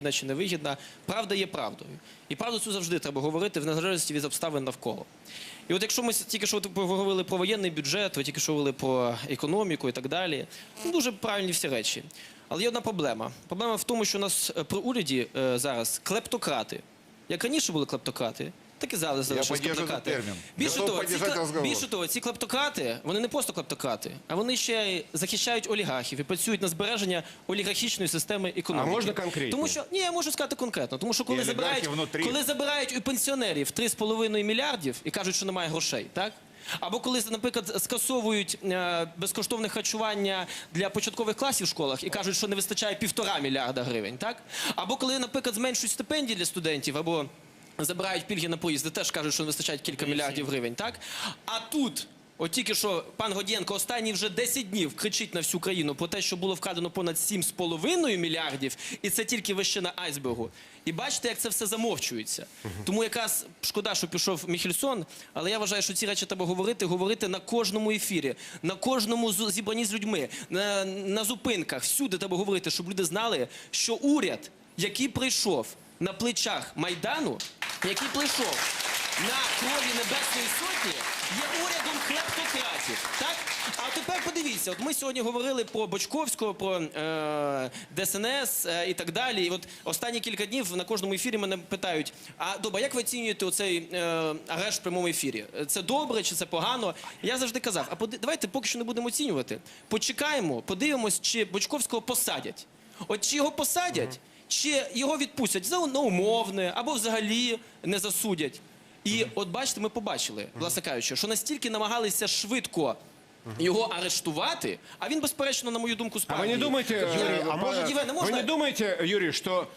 вигідна чи невигідна, правда є правдою. І правду цю завжди треба говорити в незалежності від обставин навколо. І от якщо ми тільки що поговорили про воєнний бюджет, ви тільки що говорили про економіку і так далі, ну, дуже правильні всі речі. Але є одна проблема. Проблема в тому, що у нас е, при уряді е, зараз клептократи. Як раніше були клептократи, так і зараз залишились клептократи. Більше того, ці, більше того, ці клептократи, вони не просто клептократи, а вони ще й захищають олігархів і працюють на збереження олігархічної системи економіки. А можна конкретніше? Тому що ні, я можу сказати конкретно. Тому що коли І забирають, коли забирають у пенсіонерів 3,5 мільярдів і кажуть, що немає грошей, так? Або коли, наприклад, скасовують е, безкоштовне харчування для початкових класів в школах і кажуть, що не вистачає півтора мільярда гривень, так? Або коли, наприклад, зменшують стипендії для студентів, або забирають пільги на поїзди, теж кажуть, що не вистачає кілька мільярдів гривень, так? А тут. От тільки що пан Годєнко останні вже 10 днів кричить на всю країну про те, що було вкрадено понад 7,5 мільярдів, і це тільки вершина айсбергу. І бачите, як це все замовчується. Тому якраз шкода, що пішов Міхельсон, але я вважаю, що ці речі треба говорити, говорити на кожному ефірі, на кожному зібранні з людьми, на, на зупинках, всюди треба говорити, щоб люди знали, що уряд, який прийшов на плечах Майдану, який прийшов на крові Небесної Сотні, є урядом клептократів. Так? А тепер подивіться, от ми сьогодні говорили про Бочковського, про е, ДСНС е, і так далі. І от останні кілька днів на кожному ефірі мене питають: а добре, як ви оцінюєте оцей е, арешт в прямому ефірі? Це добре чи це погано? Я завжди казав, а поди- давайте поки що не будемо оцінювати. Почекаємо, подивимось, чи Бочковського посадять. От чи його посадять, чи його відпустять за на умовне або взагалі не засудять. І от бачите, ми побачили, власне кажучи, що настільки намагалися швидко. Його арештувати, а він, безперечно, на мою думку, А справді. вы не думаете, Я- Юрий, а може, э, Євгене, вы можна? не думаете, Юрий, что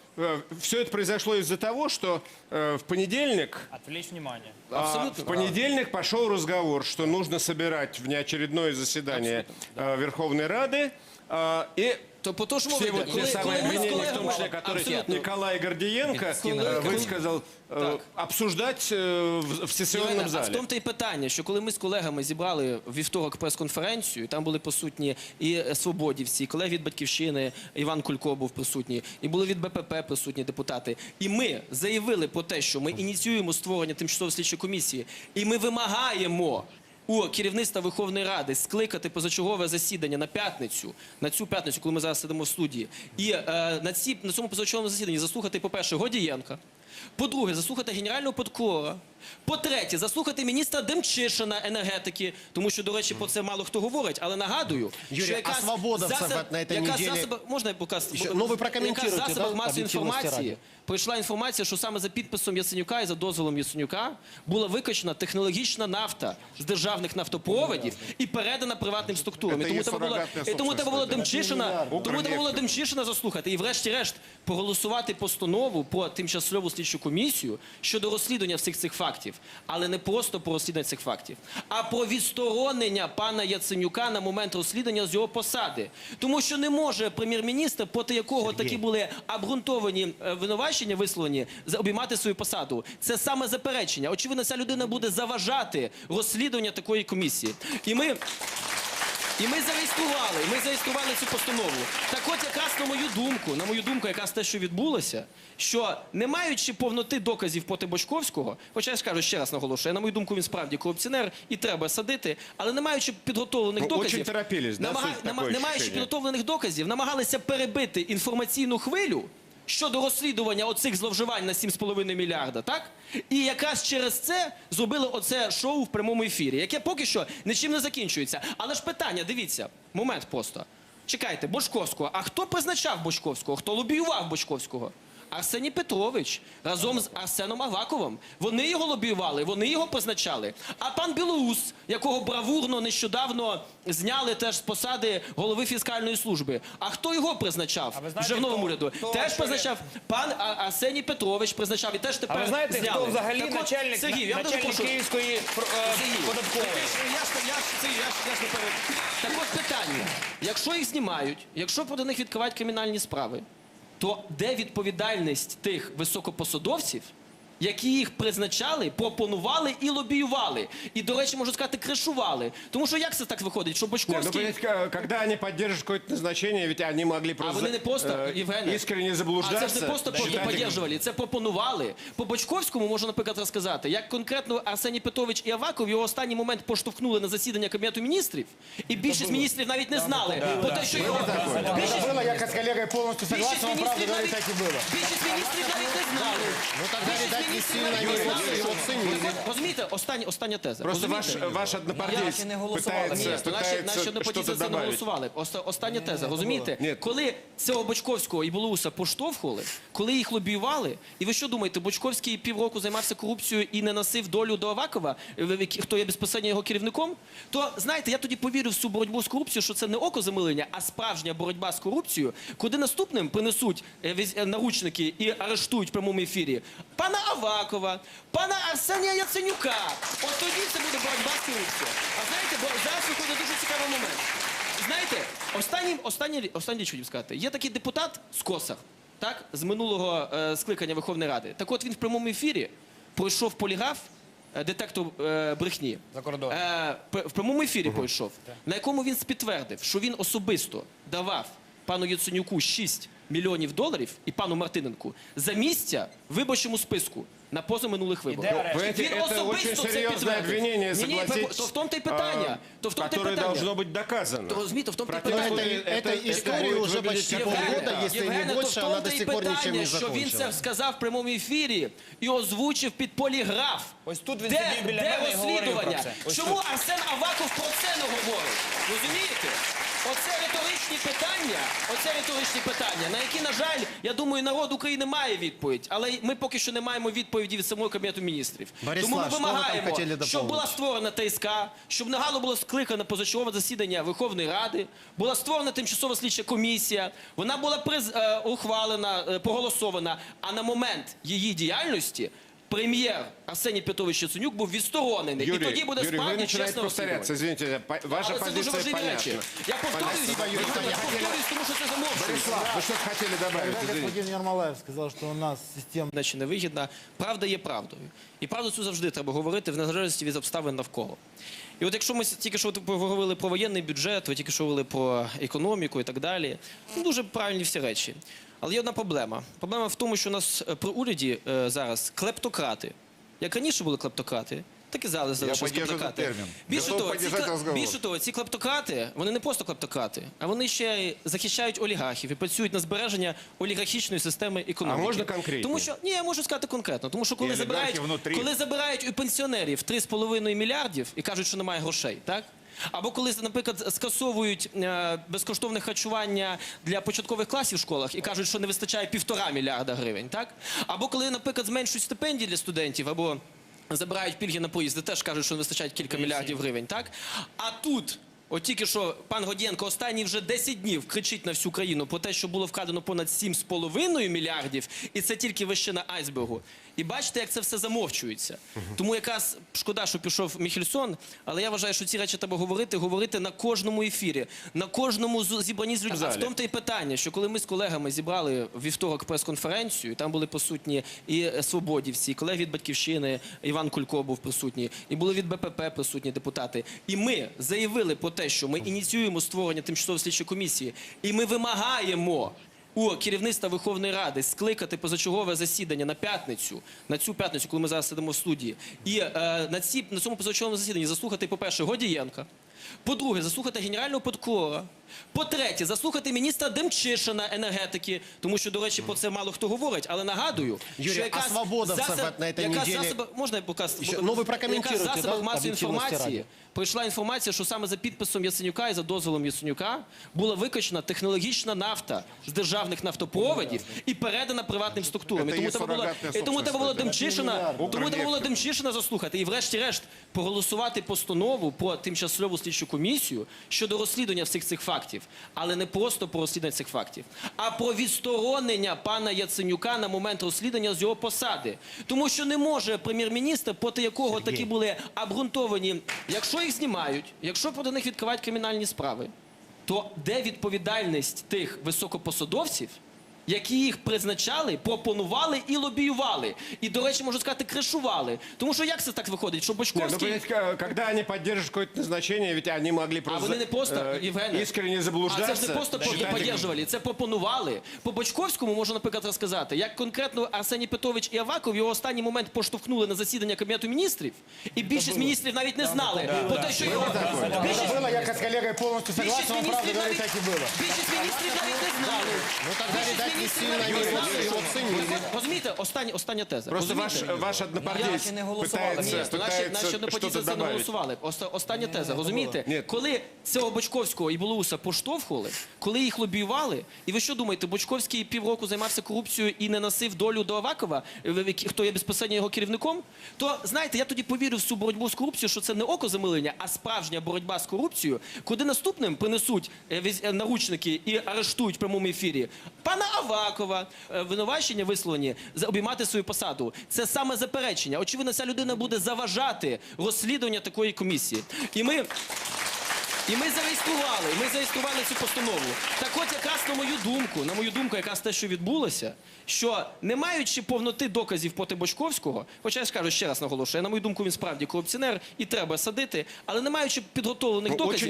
все это произошло из-за того, что э, в понедельник Отвлечь внимание. а, Абсолютно. в понедельник пошел разговор, что нужно собирать внеочередное заседание э, Верховной Рады а, и То по тому, все вот те самые мнения, в том числе, которые Абсолютно. Николай Гордиенко э, высказал, э, обсуждать э, в, в сессионном Євгене, А в зале. тому то й питання, що коли ми з колегами зібрали в вівторок прес-конференцію, там були присутні і е, свободівці, і колеги від батьківщини, Іван Кулько був присутній, і були від БПП присутні депутати. І ми заявили про те, що ми ініціюємо створення тимчасової слідчої комісії, і ми вимагаємо. у керівництва Верховної Ради скликати позачергове засідання на п'ятницю, на цю п'ятницю, коли ми зараз сидимо в студії, і е, на, ці, на цьому позачерговому засіданні заслухати, по-перше, Годієнка, по-друге, заслухати генерального прокурора. По-третє, заслухати міністра Демчишина енергетики, тому що, до речі, про це мало хто говорить. Але нагадую, Юрій, що а якраз свободовців засоб- на этой якраз неділі- засоби- можна показ, Ще- ну, ви прокоментуєте, засобах да, масової інформації? раді. прийшла інформація, що саме за підписом Яценюка і за дозволом Яценюка була викачана технологічна нафта з державних нафтопроводів і передана приватним структурам. І тому треба було, і тому треба було Демчишина, тому треба було Демчишина заслухати. І, врешті-решт, проголосувати постанову про тимчасову слідчу комісію щодо розслідування всіх цих фактів, але не просто про розслідування цих фактів, а про відсторонення пана Яценюка на момент розслідування з його посади. Тому що не може прем'єр-міністр, проти якого такі були обґрунтовані е, винувачення висловлені, обіймати свою посаду. Це саме заперечення. Очевидно, ця людина буде заважати розслідування такої комісії. І ми. І ми зареєстрували, ми зареєстрували цю постанову. Так от якраз на мою думку, на мою думку, якраз те, що відбулося, що не маючи повноти доказів проти Бочковського, хоча я скажу ще раз наголошую, на мою думку, він справді корупціонер і треба садити, але не маючи підготовлених Ну, доказів, да, намага- не маючи підготовлених доказів, намагалися перебити інформаційну хвилю. Щодо розслідування оцих зловживань на 7,5 мільярда, так? І якраз через це зробили оце шоу в прямому ефірі, яке поки що нічим не закінчується. Але ж питання, дивіться, момент просто. Чекайте, Бочковського. А хто призначав Бочковського? Хто лобіював Бочковського? Арсеній Петрович разом з Арсеном Аваковим. Вони його лобіювали, вони його призначали. А пан Білоус, якого бравурно нещодавно зняли теж з посади голови фіскальної служби. А хто його призначав А ви вже в новому хто- уряду? хто Теж призначав пан Арсеній Петрович, призначав і теж тепер А ви знаєте, зняли. хто взагалі Так начальник, Сергій, я начальник. Київської податкової? Так от питання. Якщо їх знімають, якщо проти них відкривають кримінальні справи, то де відповідальність тих високопосадовців, які їх призначали, пропонували і лобіювали. І, до речі, можу сказати, кришували. Тому що як це так виходить, що Нет, ну, Бочковський... понимаете, к- когда они поддерживают какое-то назначение, ведь они могли просто вони не просто, э, Євгене, искренне А заблуждаться. це ж не просто считать их- підтримували, це пропонували. По Бочковському можу, наприклад, розказати, як конкретно Арсеній Петрович і Аваков його останній момент поштовхнули на засідання Кабінету міністрів, і більшість міністрів навіть не знали про те, що його більшість, Это было, я как с коллегой полностью більшість согласен, он правда міністрів говорит, навіть так и было. більшість міністрів навіть не знали. Ну тогда, Більшість видать, міністрів сильно не знали, що-. Розумієте, остання, остання теза. Просто ваш, Розумієте? ваш однопартиец не голосували. пытается, Ні, то наші, пытается наші однопартійці что-то за це не добавить. голосували. Оста- Остання теза, розумієте? Ні. Коли цього Бочковського і Білоуса поштовхували, коли їх лобіювали, і ви що думаєте, Бочковський півроку займався корупцією і не носив долю до Авакова, е, в хто є безпосередньо його керівником, то знаєте, я тоді повірю в цю боротьбу з корупцією, що це не око замилення, а справжня боротьба з корупцією, куди наступним принесуть е, віз- е, наручники і арештують в прямому ефірі пана Авакова, пана Арсенія Яценюка. От тоді це буде боротьба з корупцією. А знаєте, бо зараз виходить дуже цікавий момент. Знаєте, останній, останній, останній річ хотів сказати. Є такий депутат з Косар, так, з минулого е, скликання Верховної Ради. Так от він в прямому ефірі пройшов поліграф, е, детектор е, брехні. За кордон. Е, п- в прямому ефірі пройшов, на якому він підтвердив, що він особисто давав пану Яценюку 6 мільйонів доларів і пану Мартиненку за місця в виборчому списку на позаминулих виборах. арешт? Вы эти- Він это особисто очень це серьезное підтвердив. обвинение, Ні, ні, согласитесь, то в тому та й питання. То в тому та й которое питання. должно быть доказано. То розумієте, в тому та й В противном питання. Это, случае эта история будет уже выглядеть почти как полгода, клевета. если Євгене, не то больше, в она тому до та й сих пор ничем питання, не що він це закончила. сказав в прямому ефірі і озвучив під поліграф. Ось тут він де, сидів біля де мене і говорив про розслідування? це. Ось Чому Арсен Аваков про це не говорить? Розумієте? Оце риторичні питання, оце риторичні питання, на які, на жаль, я думаю, народ України має відповідь, але ми поки що не маємо відповіді від самого Кабінету міністрів. Борислав, Тому ми що ви там вимагаємо, хотіли щоб доповнити? була створена ТСК, щоб негайно було скликане позачергове засідання Верховної Ради, була створена тимчасова слідча комісія, вона була приз, е, ухвалена, е, проголосована, а на момент її діяльності прем'єр Арсеній Петрович Яценюк був відсторонений. і тоді буде Юрий, справді повторяться. розслідування. Извините, по- ваша Але це дуже позиция важливі понятна. речі. Я повторююсь, я повторююсь, тому що це замовчується. Борислав, вы что-то хотели добавить? Когда Извините. господин Ермолаев сказал, что у нас система Значить, невигідна. Правда є правдою. І правду цю завжди треба говорити в незалежності від обставин навколо. І от якщо ми с- тільки що поговорили про воєнний бюджет, ви тільки що говорили про економіку і так далі, ну, дуже правильні всі речі. Але є одна проблема. Проблема в тому, що у нас е, при уряді е, зараз клептократи. Як раніше були клептократи, так і зараз залишились клептократи. Більше Готов того, ці, поддержать кле- разговор. більше того, ці клептократи, вони не просто клептократи, а вони ще й захищають олігархів і працюють на збереження олігархічної системи економіки. А можна конкретніше? Тому що ні, я можу сказати конкретно. Тому що коли І олігархи забирають, внутрі. коли забирають у пенсіонерів 3,5 мільярдів і кажуть, що немає грошей, так? Або коли, наприклад, скасовують е, безкоштовне харчування для початкових класів в школах і кажуть, що не вистачає півтора мільярда гривень, так? Або коли, наприклад, зменшують стипендії для студентів, або забирають пільги на поїзди, теж кажуть, що не вистачає кілька мільярдів гривень, так? А тут. От тільки що пан Годєнко останні вже 10 днів кричить на всю країну про те, що було вкрадено понад 7,5 мільярдів, і це тільки вершина айсбергу. І бачите, як це все замовчується. Тому якраз шкода, що пішов Міхельсон, але я вважаю, що ці речі треба говорити, говорити на кожному ефірі, на кожному з- зібранні з людьми. А в тому та й питання, що коли ми з колегами зібрали в вівторок прес-конференцію, там були присутні і е, свободівці, і колеги від батьківщини, Іван Кулько був присутній, і були від БПП присутні депутати. І ми заявили про те, що ми ініціюємо створення тимчасової слідчої комісії, і ми вимагаємо. У керівництва Верховної Ради скликати позачергове засідання на п'ятницю, на цю п'ятницю, коли ми зараз сидимо в студії, і е, на, ці, на цьому позачерговому засіданні заслухати, по-перше, Годієнка, по-друге, заслухати генерального прокурора. По-третє, заслухати міністра Демчишина енергетики, тому що, до речі, про це мало хто говорить. Але нагадую, Юрій, що а якраз свободовцев засоб- на этой якраз неделе- засоби- можна я показ, ну, ви прокоментуєте, якраз в засобах да, масової інформації? раді. прийшла інформація, що саме за підписом Яценюка і за дозволом Яценюка була викачена технологічна нафта з державних нафтопроводів і передана приватним структурам. І тому треба було, і тому треба було Демчишина, тому треба було Демчишина заслухати. І, врешті-решт, проголосувати постанову про тимчасову слідчу комісію щодо розслідування всіх цих фактів, але не просто про розслідування цих фактів, а про відсторонення пана Яценюка на момент розслідування з його посади. Тому що не може прем'єр-міністр, проти якого такі були обґрунтовані, якщо їх знімають, якщо проти них відкривають кримінальні справи, то де відповідальність тих високопосадовців? які їх призначали, пропонували і лобіювали. І, до речі, можу сказати, кришували. Тому що як це так виходить? Що Нет, ну, Бочковський... понимаете, к- когда они поддерживают какое-то назначение, ведь они могли А просто вони не просто э, Євгене, искренне А заблуждаться. це ж не просто поки считать их- підтримували, це пропонували. По Бочковському можу, наприклад, розказати, як конкретно Арсеній Петрович і Аваков його останній момент поштовхнули на засідання Кабінету міністрів, і більшість міністрів навіть не знали про те, що його Это більшість, было, я как с коллегой полностью більшість согласен, он правда міністрів говорит, навіть так и было. більшість міністрів навіть не знали. Ну тогда, Більшість видать, не сильно не знали, що- оценили. Розумієте, остання, остання теза. Просто ваш, Розумієте? ваш однопартиец Я не голосовал. пытается, Ні, наші, пытается наші однопартійці что-то за це не добавить. голосували. Оста- остання теза, розумієте? Ні. Коли цього Бочковського і Білоуса поштовхували, коли їх лобіювали, і ви що думаєте, Бочковський півроку займався корупцією і не носив долю до Авакова, в- в- хто є безпосередньо його керівником, то знаєте, я тоді повірив в цю боротьбу з корупцією, що це не око замилення, а справжня боротьба з корупцією, куди наступним принесуть е, віз- е, наручники і арештують в прямому ефірі пана Авакова, е, винувачення висловлені за обіймати свою посаду. Це саме заперечення. Очевидно, ця людина буде заважати розслідування такої комісії. І ми. І ми зареєстрували, ми зареєстрували цю постанову. Так от якраз на мою думку, на мою думку, якраз те, що відбулося, що не маючи повноти доказів проти Бочковського, хоча я скажу ще раз наголошую, на мою думку, він справді корупціонер і треба садити, але не маючи підготовлених Ну, доказів,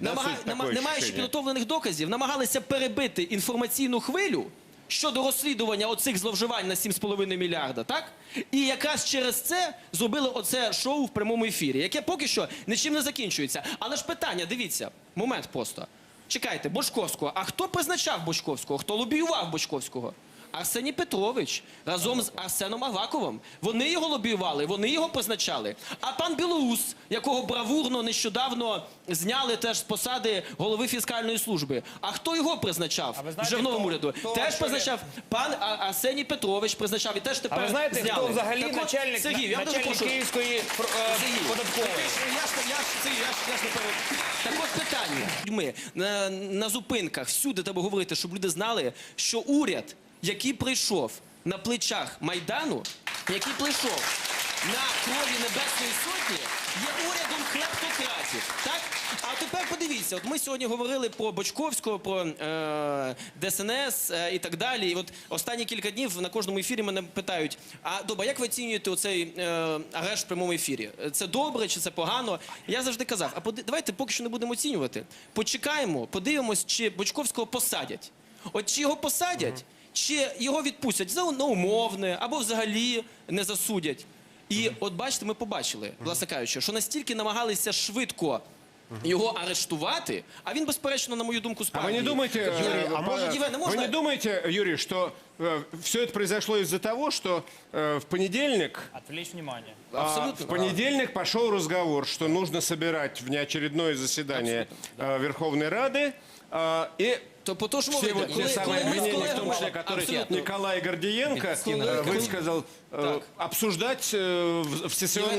да, намага- такое не маючи підготовлених доказів, намагалися перебити інформаційну хвилю. Щодо розслідування оцих зловживань на 7,5 мільярда, так? І якраз через це зробили оце шоу в прямому ефірі, яке поки що нічим не закінчується. Але ж питання, дивіться, момент просто. Чекайте, Бочковського. А хто призначав Бочковського? Хто лобіював Бочковського? Арсеній Петрович разом з Арсеном Аваковим. Вони його лобіювали, вони його призначали. А пан Білоус, якого бравурно нещодавно зняли теж з посади голови фіскальної служби. А хто його призначав А ви знаєте, вже в новому уряду? хто Теж призначав пан Арсеній Петрович, призначав і теж тепер А ви знаєте, зняли. хто взагалі Так начальник, Сергій, я начальник прошу. Київської е, Сергій, податкової? Я ж, я ж, Сергій, я ж, я ж не пере- Так от питання. Ми на, на зупинках всюди треба говорити, щоб люди знали, що уряд, який прийшов на плечах Майдану, який прийшов на крові Небесної Сотні, є урядом клептократів. Так? А тепер подивіться, от ми сьогодні говорили про Бочковського, про е, ДСНС е, і так далі. І от останні кілька днів на кожному ефірі мене питають: а добре, як ви оцінюєте оцей е, арешт в прямому ефірі? Це добре чи це погано? Я завжди казав, а поди- давайте поки що не будемо оцінювати. Почекаємо, подивимось, чи Бочковського посадять. От чи його посадять, чи його відпустять за на умовне або взагалі не засудять. І от бачите, ми побачили, власне кажучи, що настільки намагалися швидко. Його арештувати, а він, безперечно, на мою думку, А справді. вы не думаете, Я- э, а може, э, Євгене, вы можна? не думаете, Юрий, что все это произошло из-за того, что э, в понедельник Отвлечь внимание. А, Абсолютно. В понедельник пошел разговор, что нужно собирать внеочередное заседание э, Верховной Рады. а, И То по тому, все вот те самые ми з мнения, в колегами- том числе, которые Абсолютно. Николай Гордиенко Коли- э, высказал, э, Так. обсуждать э, в в сессионном